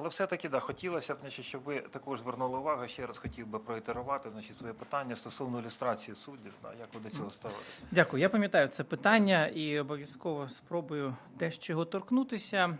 Але все-таки да, хотілося б, значить, щоб ви також звернули увагу. Ще раз хотів би проітерувати значить, своє питання стосовно ілюстрації суддів. Да, як ви до цього ставитесь? Дякую. Я пам'ятаю це питання і обов'язково спробую дещо його торкнутися.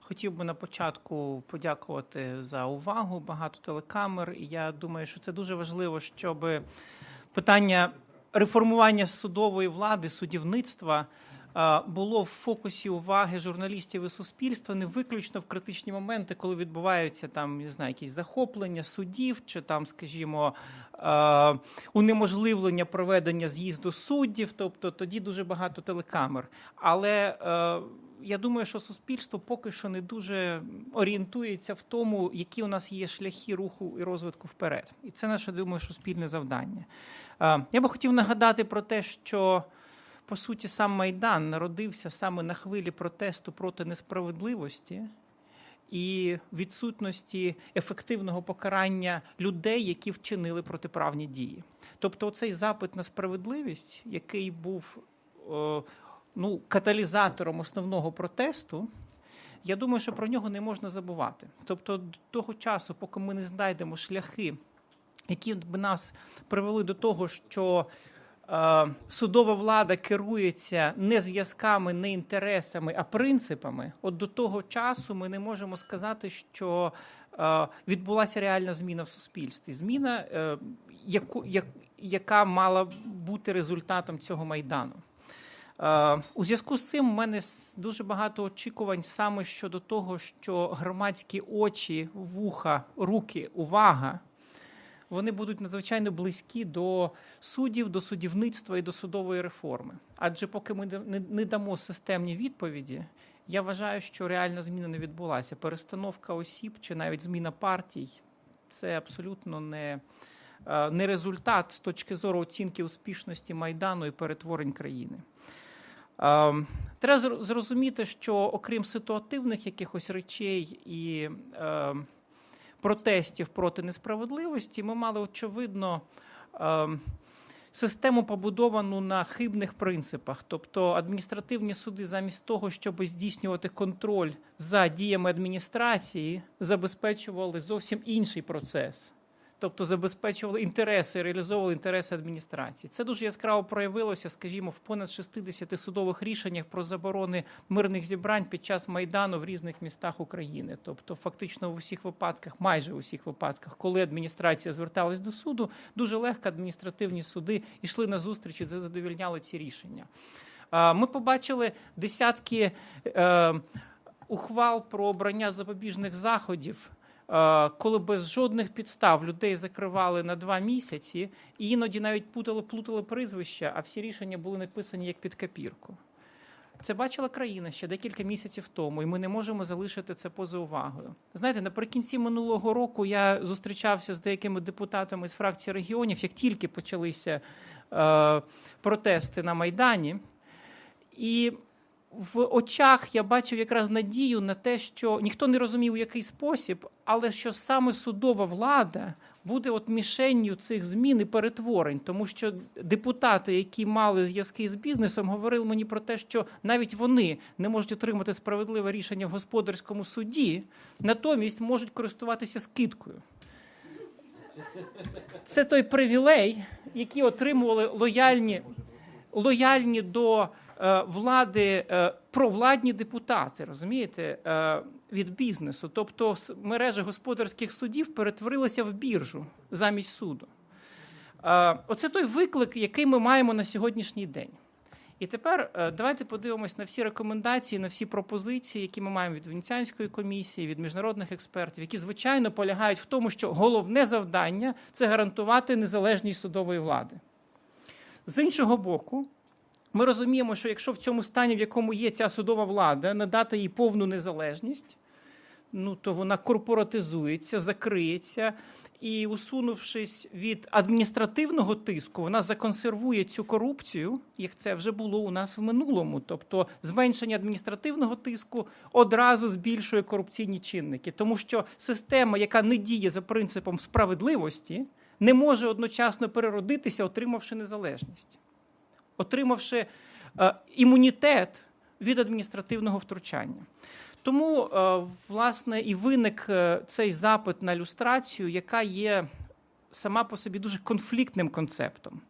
Хотів би на початку подякувати за увагу. Багато телекамер. І я думаю, що це дуже важливо, щоб питання реформування судової влади, судівництва було в фокусі уваги журналістів і суспільства не виключно в критичні моменти, коли відбуваються там не знаю, якісь захоплення суддів, чи там, скажімо, унеможливлення проведення з'їзду суддів. Тобто тоді дуже багато телекамер. Але е, я думаю, що суспільство поки що не дуже орієнтується в тому, які у нас є шляхи руху і розвитку вперед. І це наше думаю, що спільне завдання. Е, Я би хотів нагадати про те, що по суті сам Майдан народився саме на хвилі протесту проти несправедливості і відсутності ефективного покарання людей, які вчинили протиправні дії. Тобто, цей запит на справедливість, який був е, ну, каталізатором основного протесту. Я думаю, що про нього не можна забувати. Тобто, до того часу, поки ми не знайдемо шляхи, які б нас привели до того, що судова влада керується не зв'язками, не інтересами, а принципами, от до того часу ми не можемо сказати, що е, відбулася реальна зміна в суспільстві. Зміна, е, яку, яка мала бути результатом цього майдану. Е, У зв'язку з цим у мене дуже багато очікувань саме щодо того, що громадські очі, вуха, руки, увага вони будуть надзвичайно близькі до суддів, до судівництва і до судової реформи. Адже поки ми не- дамо системні відповіді, я вважаю, що реальна зміна не відбулася. Перестановка осіб чи навіть зміна партій це абсолютно не, е, не результат з точки зору оцінки успішності майдану і перетворень країни. Ем, Треба зрозуміти, що окрім ситуативних якихось речей і ем, протестів проти несправедливості, ми мали очевидно ем, систему побудовану на хибних принципах. Тобто адміністративні суди, замість того, щоб здійснювати контроль за діями адміністрації, забезпечували зовсім інший процес. Тобто забезпечували інтереси, реалізовували інтереси адміністрації. Це дуже яскраво проявилося, скажімо, в понад 60 судових рішеннях про заборони мирних зібрань під час майдану в різних містах України. Тобто, фактично в усіх випадках, майже в усіх випадках, коли адміністрація зверталась до суду, дуже легко адміністративні суди йшли на зустріч і задовільняли ці рішення. Ми побачили десятки е, ухвал про обрання запобіжних заходів. Е, Коли без жодних підстав людей закривали на два місяці, і іноді навіть плутали, плутали прізвища, а всі рішення були написані як під копірку. Це бачила країна ще декілька місяців тому, і ми не можемо залишити це поза увагою. Знаєте, наприкінці минулого року я зустрічався з деякими депутатами з фракції регіонів, як тільки почалися е, протести на Майдані. І в очах я бачив якраз надію на те, що ніхто не розумів, у який спосіб, але що саме судова влада буде от мішенню цих змін і перетворень, тому що депутати, які мали зв'язки з бізнесом, говорили мені про те, що навіть вони не можуть отримати справедливе рішення в господарському суді, натомість можуть користуватися скидкою. Це той привілей, який отримували лояльні, лояльні до влади е, провладні депутати, розумієте, е, від бізнесу. Тобто мережа господарських судів перетворилася в біржу замість суду. Е, Оце той виклик, який ми маємо на сьогоднішній день. І тепер е, давайте подивимось на всі рекомендації, на всі пропозиції, які ми маємо від Венеціанської комісії, від міжнародних експертів, які звичайно полягають в тому, що головне завдання це гарантувати незалежність судової влади. З іншого боку, ми розуміємо, що якщо в цьому стані, в якому є ця судова влада, надати їй повну незалежність, ну то вона корпоратизується, закриється. І усунувшись від адміністративного тиску, вона законсервує цю корупцію, як це вже було у нас в минулому. Тобто зменшення адміністративного тиску одразу збільшує корупційні чинники, тому що система, яка не діє за принципом справедливості, не може одночасно переродитися, отримавши незалежність отримавши е, імунітет від адміністративного втручання. Тому, е, власне, і виник е, цей запит на люстрацію, яка є сама по собі дуже конфліктним концептом.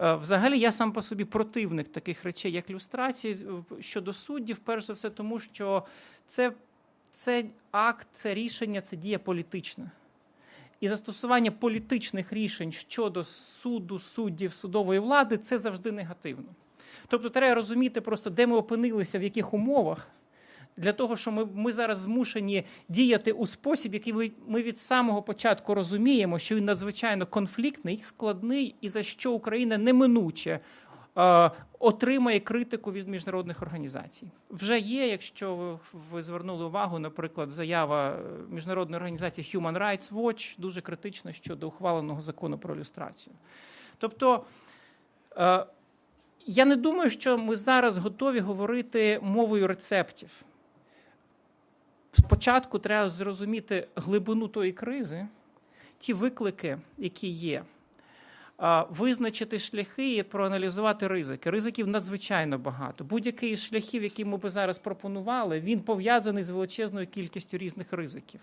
Взагалі, я сам по собі противник таких речей, як люстрації щодо суддів, перш за все, тому що це, це акт, це рішення, це дія політична. І застосування політичних рішень щодо суду, суддів, судової влади це завжди негативно. Тобто, треба розуміти просто, де ми опинилися, в яких умовах, для того, що ми, ми зараз змушені діяти у спосіб, який ми, ми від самого початку розуміємо, що він надзвичайно конфліктний, складний, і за що Україна неминуче отримає критику від міжнародних організацій. Вже є, якщо ви, звернули увагу, наприклад, заява е, міжнародної організації Human Rights Watch дуже критична щодо ухваленого закону про люстрацію. Тобто. Е, я не думаю, що ми зараз готові говорити мовою рецептів. Спочатку треба зрозуміти глибину тої кризи, ті виклики, які є, визначити шляхи і проаналізувати ризики. Ризиків надзвичайно багато. Будь-який із шляхів, який ми би зараз пропонували, він пов'язаний з величезною кількістю різних ризиків.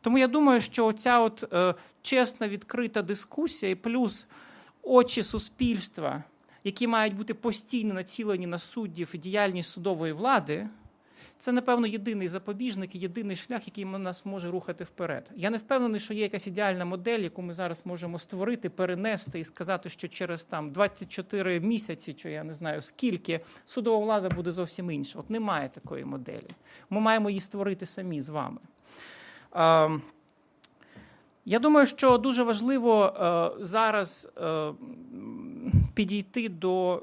Тому я думаю, що ця от е, чесна відкрита дискусія і плюс очі суспільства які мають бути постійно націлені на суддів і діяльність судової влади, це, напевно, єдиний запобіжник і єдиний шлях, який нас може рухати вперед. Я не впевнений, що є якась ідеальна модель, яку ми зараз можемо створити, перенести і сказати, що через там 24 місяці, чи я не знаю скільки, судова влада буде зовсім інша. От немає такої моделі. Ми маємо її створити самі з вами. Я думаю, що дуже важливо е, зараз е, підійти до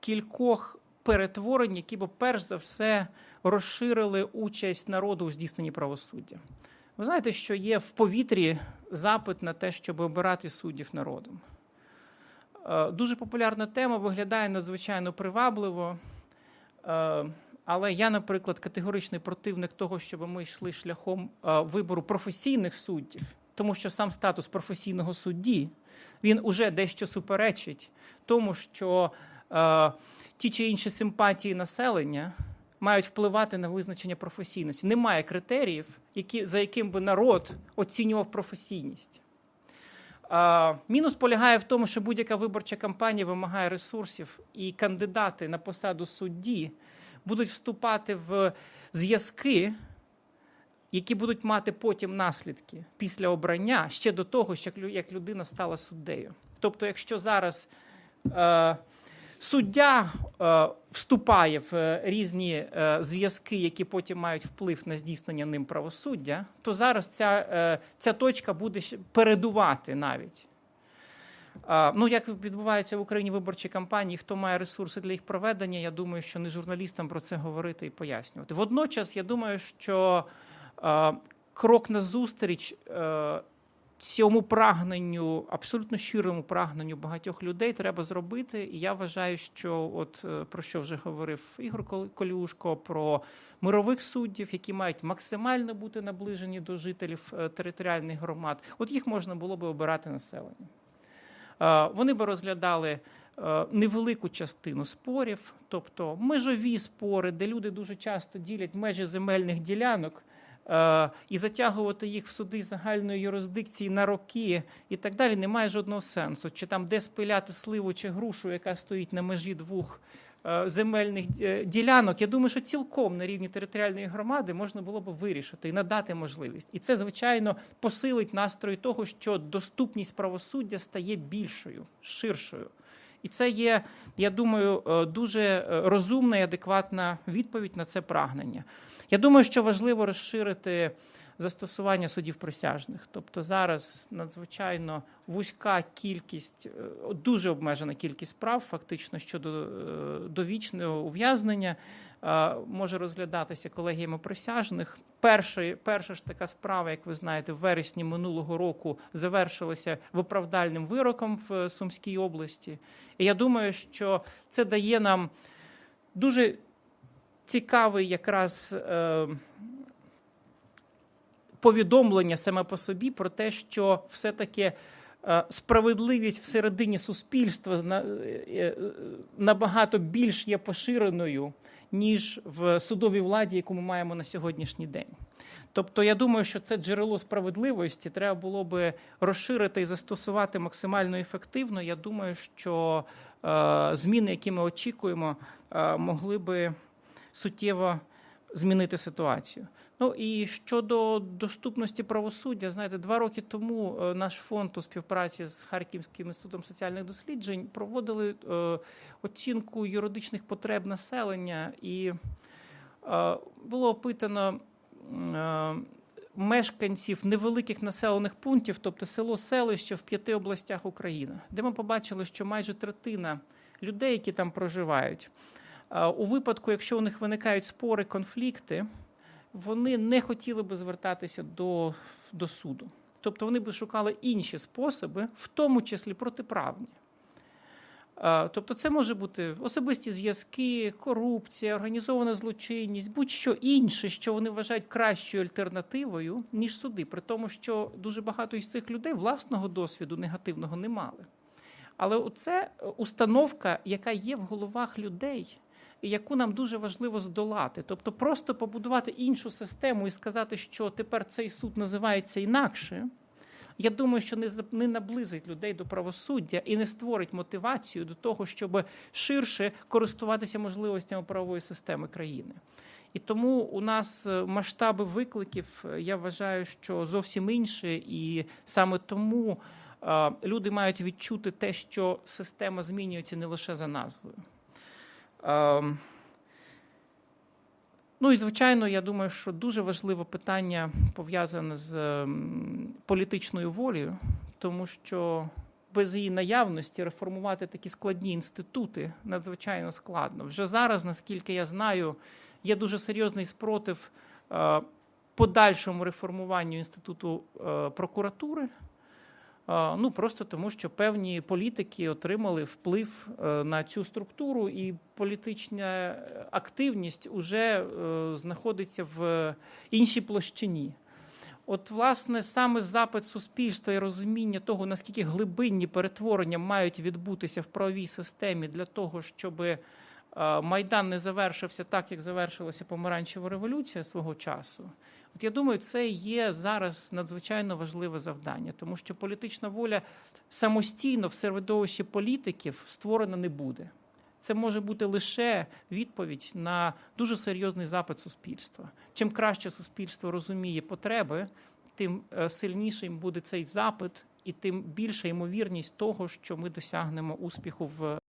кількох перетворень, які б перш за все розширили участь народу у здійсненні правосуддя. Ви знаєте, що є в повітрі запит на те, щоб обирати суддів народом. Е, Дуже популярна тема виглядає надзвичайно привабливо. Е, Але я, наприклад, категоричний противник того, щоб ми йшли шляхом е, вибору професійних суддів, тому що сам статус професійного судді він уже дещо суперечить тому, що ті чи інші симпатії населення мають впливати на визначення професійності. Немає критеріїв, які, за яким би народ оцінював професійність. А, мінус полягає в тому, що будь-яка виборча кампанія вимагає ресурсів, і кандидати на посаду судді будуть вступати в зв'язки, які будуть мати потім наслідки після обрання ще до того, як людина стала суддею. Тобто, якщо зараз е, суддя е, вступає в е, різні е, зв'язки, які потім мають вплив на здійснення ним правосуддя, то зараз ця, е, ця точка буде передувати навіть. А, Ну, як відбуваються в Україні виборчі кампанії, хто має ресурси для їх проведення, я думаю, що не журналістам про це говорити і пояснювати. Водночас, я думаю, що е, крок назустріч е, цьому прагненню, абсолютно щирому прагненню багатьох людей треба зробити. І я вважаю, що от е, про що вже говорив Ігор Кол- Колюшко, про мирових суддів, які мають максимально бути наближені до жителів е, територіальних громад, от їх можна було би обирати населення. Е, Вони би розглядали невелику частину спорів, тобто межові спори, де люди дуже часто ділять межі земельних ділянок. Е, І затягувати їх в суди загальної юрисдикції на роки і так далі немає жодного сенсу. Чи там де спиляти сливу чи грушу, яка стоїть на межі двох е, земельних е, ділянок, я думаю, що цілком на рівні територіальної громади можна було б вирішити і надати можливість. І це, звичайно, посилить настрої того, що доступність правосуддя стає більшою, ширшою. І це є, я думаю, дуже розумна і адекватна відповідь на це прагнення. Я думаю, що важливо розширити застосування судів присяжних. Тобто зараз надзвичайно вузька кількість, е, дуже обмежена кількість справ, фактично щодо е, довічного ув'язнення, е, може розглядатися колегіями присяжних. Перша, перша ж така справа, як ви знаєте, в вересні минулого року завершилася виправдальним вироком в Сумській області. І я думаю, що це дає нам дуже цікавий якраз е, повідомлення саме по собі про те, що все-таки е, справедливість всередині суспільства е, е, набагато більш є поширеною, ніж в судовій владі, яку ми маємо на сьогоднішній день. Тобто, я думаю, що це джерело справедливості треба було би розширити і застосувати максимально ефективно. Я думаю, що е, зміни, які ми очікуємо, е, могли би суттєво змінити ситуацію. Ну і щодо доступності правосуддя, знаєте, два роки тому е, наш фонд у співпраці з Харківським інститутом соціальних досліджень проводили е, оцінку юридичних потреб населення, і е, було опитано мешканців невеликих населених пунктів, тобто село селище в п'яти областях України, де ми побачили, що майже третина людей, які там проживають, у випадку, якщо у них виникають спори, конфлікти, вони не хотіли би звертатися до, до суду. Тобто вони би шукали інші способи, в тому числі протиправні. Е, Тобто, це може бути особисті зв'язки, корупція, організована злочинність, будь-що інше, що вони вважають кращою альтернативою, ніж суди, при тому, що дуже багато із цих людей власного досвіду негативного не мали. Але це установка, яка є в головах людей, яку нам дуже важливо здолати. Тобто, просто побудувати іншу систему і сказати, що тепер цей суд називається інакше. Я думаю, що не не наблизить людей до правосуддя і не створить мотивацію до того, щоб ширше користуватися можливостями правової системи країни. І тому у нас е, масштаби викликів, е, я вважаю, що зовсім інші, і саме тому е, люди мають відчути те, що система змінюється не лише за назвою. Ем, Ну і звичайно, я думаю, що дуже важливе питання пов'язане з ем, політичною волею, тому що без її наявності реформувати такі складні інститути надзвичайно складно. Вже зараз, наскільки я знаю, є дуже серйозний спротив е, подальшому реформуванню інституту е, прокуратури. Ну просто тому, що певні політики отримали вплив е, на цю структуру, і політична активність уже е, знаходиться в іншій площині. От, власне, саме запит суспільства і розуміння того, наскільки глибинні перетворення мають відбутися в правовій системі для того, щоб Майдан не завершився так, як завершилася помаранчева революція свого часу. От я думаю, це є зараз надзвичайно важливе завдання, тому що політична воля самостійно в середовищі політиків створена не буде. Це може бути лише відповідь на дуже серйозний запит суспільства. Чим краще суспільство розуміє потреби, тим е, сильнішим буде цей запит, і тим більша ймовірність того, що ми досягнемо успіху в